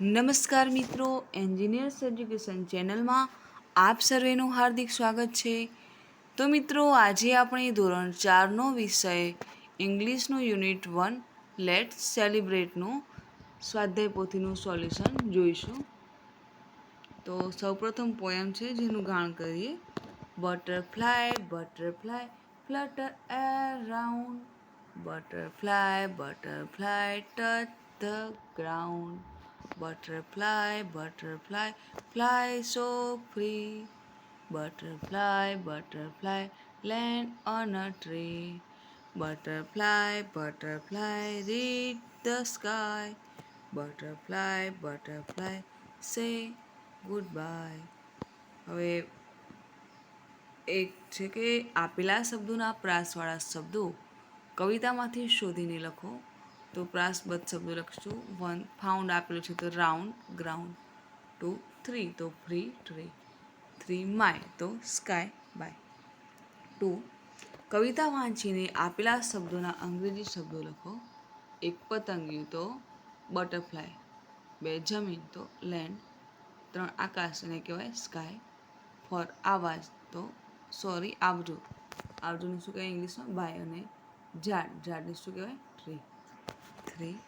નમસ્કાર મિત્રો engineers education ચેનલમાં આપ સર્વેનું હાર્દિક સ્વાગત છે. તો મિત્રો, આજે આપણે ધોરણ ચારનો વિષય ઇંગ્લિશનું યુનિટ વન લેટ સેલિબ્રેટનું સ્વાધ્યાય પોથીનું સોલ્યુશન જોઈશું. તો સૌપ્રથમ પોયમ છે જેનું ગાણ કરીએ. Butterfly butterfly flutter around butterfly butterfly touch the ground Butterfly, butterfly, fly so free. Butterfly, butterfly, land on a tree. Butterfly, butterfly, reach the sky. Butterfly, butterfly, say goodbye. હવે એક છે કે આપેલા શબ્દોના પ્રાસવાળા શબ્દો કવિતામાંથી શોધીને લખો તો પ્રાસબદ્ધ શબ્દો લખશું. વન ફાઉન્ડ આપેલું છે તો રાઉન્ડ ગ્રાઉન્ડ ટુ થ્રી તો ફ્રી ટ્રી થ્રી માય તો સ્કાય બાય ટુ કવિતા વાંચીને આપેલા શબ્દોના અંગ્રેજી શબ્દો લખો. એક પતંગિયું તો બટરફ્લાય બે જમીન તો લેન્ડ ત્રણ આકાશ એને કહેવાય સ્કાય ફોર આવાજ તો સોરી આવજો. આવજોને શું કહેવાય ઇંગ્લિશમાં? બાય અને ઝાડ. ઝાડને શું કહેવાય? ટ્રી થ્રી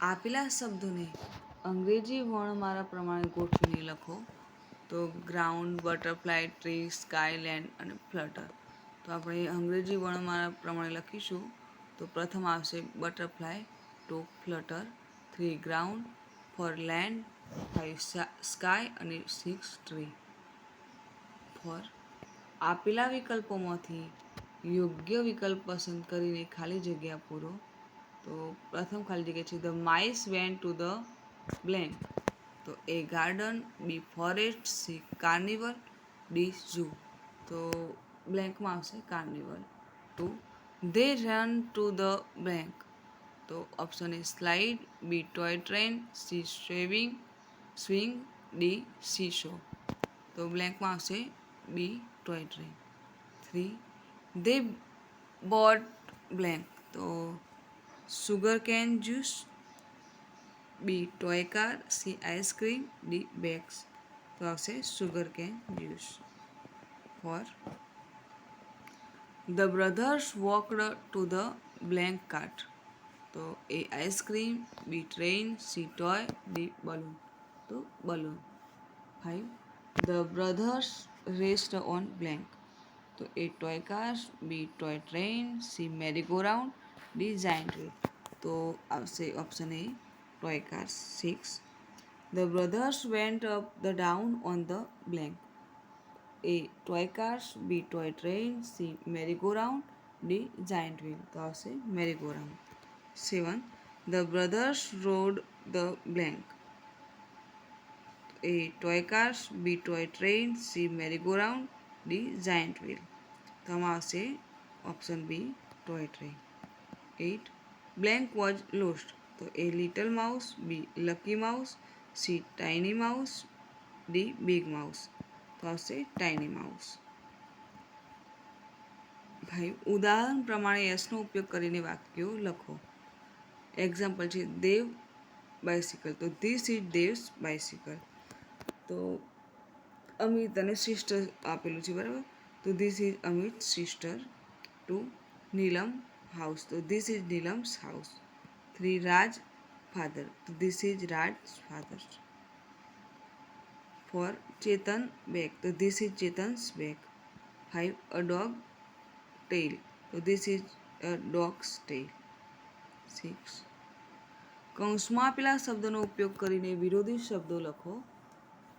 આપેલા શબ્દોને અંગ્રેજી વર્ણમાળા પ્રમાણે ગોઠવીને લખો. તો ground butterfly tree sky land અને ફ્લટર તો આપણે અંગ્રેજી વર્ણમાળા પ્રમાણે લખીશું. તો પ્રથમ આવશે butterfly two flutter three ground four land five sky અને સિક્સ ટ્રી ફોર આપેલા વિકલ્પોમાંથી યોગ્ય વિકલ્પ પસંદ કરીને ખાલી જગ્યા પૂરો. તો પ્રથમ ખાલી જગ્યા છે the mice went to the blank તો A garden, B forest, C carnival, D zoo. તો બ્લેન્કમાં આવશે carnival. Two they ran to the blank. તો option A slide, B toy train, C swimming swing, D seesaw. તો બ્લેન્કમાં આવશે B toy train. Three they bought blank. તો sugar cane juice B toy car C ice cream D bags તો આવશે sugar cane juice four the brothers walked to the blank cart તો A ice cream B train C toy D balloon તો balloon five the brothers rest on blank તો A toy cars B toy train C merry go round D giant wheel તો આવશે option A, toy cars six the brothers went up the down on the blank A toy cars B toy train C merry go round D giant wheel તો આવશે merry go round seven the brothers rode the blank A toy cars B toy train C merry go round D giant wheel તો આવશે option B toy train eight blank was lost તો A little mouse B lucky mouse C tiny mouse D big mouse તો આવશે tiny mouse ભાઈ, ઉદાહરણ પ્રમાણે યશનો ઉપયોગ કરીને વાક્યો લખો. એક્ઝામ્પલ છે, દેવ બાઇસિકલ તો ધીસ ઇઝ દેવ્સ બાઇસિકલ તો અમિત અને સિસ્ટર આપેલું છે, બરાબર? તો this is Amit sister two Neelam house તો this is Neelam's house three Raj father તો this is Raj father four Chetan bag તો this is Chetan's bag five a dog tail તો this is a dog's tail six કૌંસમાં આપેલા શબ્દોનો ઉપયોગ કરીને વિરોધી શબ્દો લખો.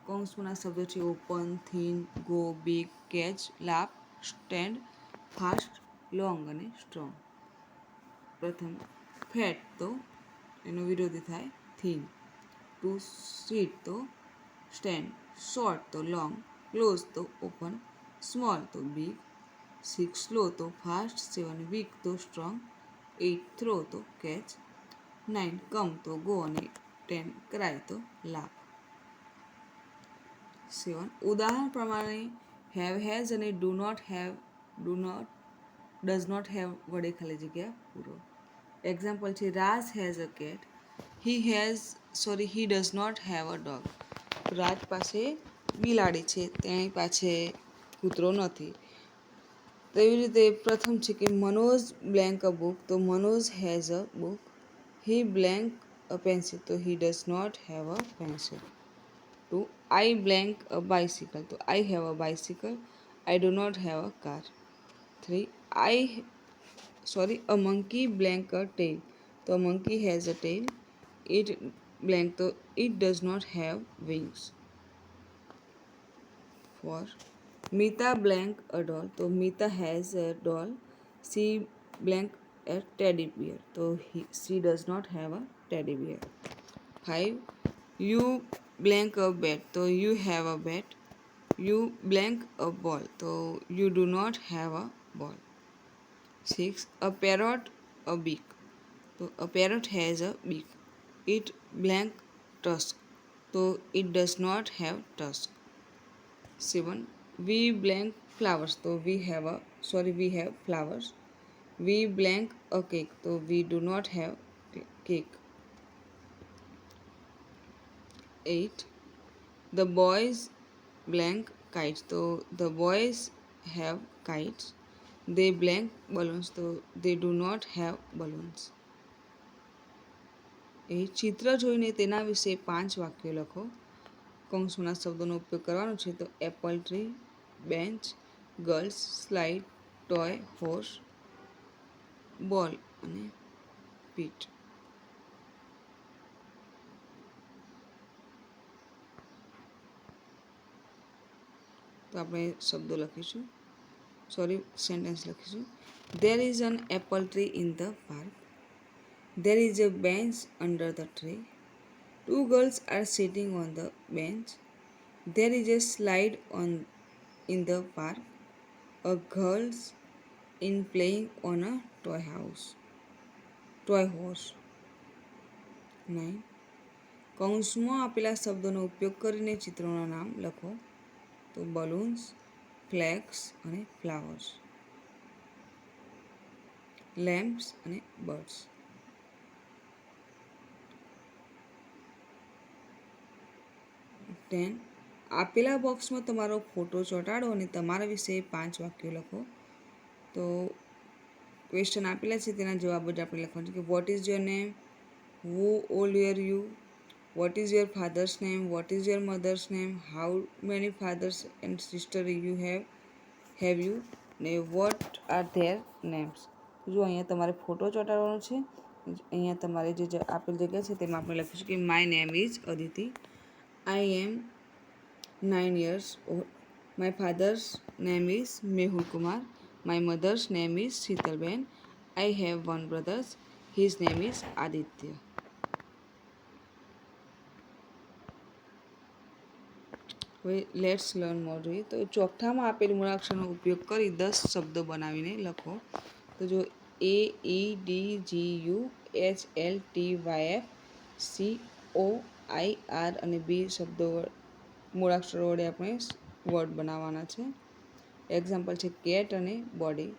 કૌંસમાંના શબ્દો છે open thin go big catch લાપ stand fast long અને સ્ટ્રોંગ પ્રથમ ફેટ તો એનો વિરોધી થાય થીન ટુ સ્વીટ તો સ્ટેન્ડ. શોર્ટ તો લોંગ. ક્લોઝ તો ઓપન. સ્મોલ તો બિગ. સિક્સ સ્લો તો ફાસ્ટ. સેવન વીક તો સ્ટ્રોંગ. એટ થ્રો તો કેચ. નાઇન કમ તો ગો અને ટેન ક્રાય તો લાભ સેવન. ઉદાહરણ પ્રમાણે હેવ હેઝ અને do not have, do not does not have વડે ખાલી જગ્યા પૂરો. એક્ઝામ્પલ છે Raj has a cat he has sorry he does not have a dog Raj પાસે બિલાડી છે તેની પાસે કૂતરો નથી. તેવી રીતે પ્રથમ છે કે મનોજ બ્લેન્ક અ બુક તો Manoj has a book he blank a pencil તો he does not have a pencil two I blank a bicycle તો I have a bicycle I do not have a car three I sorry a monkey blank a tail. The monkey has a tail. It blank the it does not have wings. For Mita blank a doll. So Mita has a doll. She blank a teddy bear. So he, she does not have a teddy bear. Five. You blank a bat. So you have a bat. You blank a ball. So you do not have a ball. 6 a parrot a beak. તો a parrot has a beak. It blank tusk. So, it does not have tusk. Seven we blank flowers. So we have a sorry we have flowers. We blank a cake. So we do not have cake. Eight the boys blank kites. So the boys have kites they blank balloons so they do not have balloons. એ ચિત્ર જોઈને તેના વિશે પાંચ વાક્યો લખો. કૌંસોના શબ્દોનો ઉપયોગ કરવાનો છે તો apple tree bench girls slide toy horse ball અને પીટ તો આપણે શબ્દો લખીશું. સોરી સેન્ટેન્સ લખીશું there is an apple tree in the park there is a bench under the tree Two girls are sitting on the bench. There is a slide on in the park. A girls in playing on a toy house. Toy horse. 9. કૌંસમાં આપેલા શબ્દોનો ઉપયોગ કરીને ચિત્રોના નામ લખો તો balloons flex અને flowers. Lamps અને બર્ડ્સ. ટેન આપેલા બોક્સમાં તમારો ફોટો ચોંટાડો અને તમારા વિશે પાંચ વાક્યો લખો. તો ક્વેશ્ચન આપેલા છે, તેના જવાબ જ આપણે લખવાનું છે કે what is your name how old are you what is your father's name what is your mother's name how many fathers and sister you have have you ને વોટ આર ધેર નેમ્સ જો અહીંયા તમારે photo ચોંટાડવાનો છે, અહીંયા તમારે જે આપેલ જગ્યા છે તેમાં આપણે લખીશું કે my name is Aditi I am nine years my father's name is Mehul Kumar my mother's name is Sheetalben I have one brothers his name is is હવે લેટ્સ લર્ન મોર જોઈએ. તો ચોથામાં આપેલ મૂળાક્ષરનો ઉપયોગ કરી દસ શબ્દો બનાવીને લખો. તો જો A E D G U H L T Y F C O I R અને બી શબ્દો મૂળાક્ષરો વડે આપણે વર્ડ બનાવવાના છે. એક્ઝામ્પલ છે કેટ અને બોડી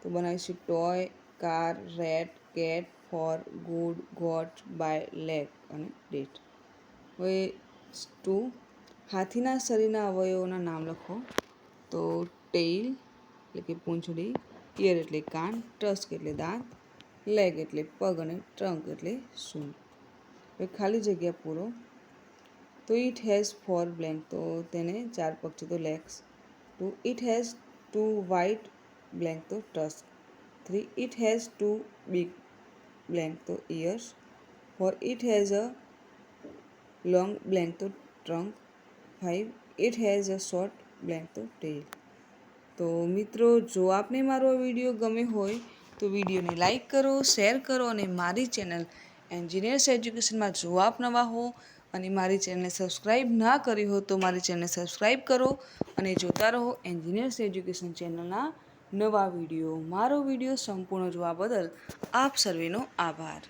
તો બનાવીશું toy car rat cat four good goat by lake અને ડેટ હવે ટુ હાથીના શરીરના અવયવોના નામ લખો. તો ટેઇલ એટલે કે પૂંછડી, ઇયર એટલે કાન, ટ્રસ્ક એટલે દાંત, લેગ એટલે પગ અને ટ્રંક એટલે સૂંઢ. હવે ખાલી જગ્યા પૂરો. તો ઇટ હેઝ ફોર બ્લેન્ક. તો તેને ચાર પગ છે તો legs. Two it has two white blank તો tusks. Three it has two big blank તો ears. Four it has a long blank તો trunk. Five it has a short blank તો ટેલ તો મિત્રો, જો આપને મારો વીડિયો ગમે હોય, તો વિડીયોને લાઇક કરો શેર કરો અને મારી ચેનલ એન્જિનિયર્સ એજ્યુકેશનમાં જો આપ નવા હો અને મારી ચેનલને સબસ્ક્રાઈબ ના કરી હો, તો મારી ચેનલને સબસ્ક્રાઈબ કરો અને જોતા રહો એન્જિનિયર્સ એજ્યુકેશન ચેનલના નવા વીડિયો. મારો વીડિયો સંપૂર્ણ જોવા બદલ આપ સર્વેનો આભાર.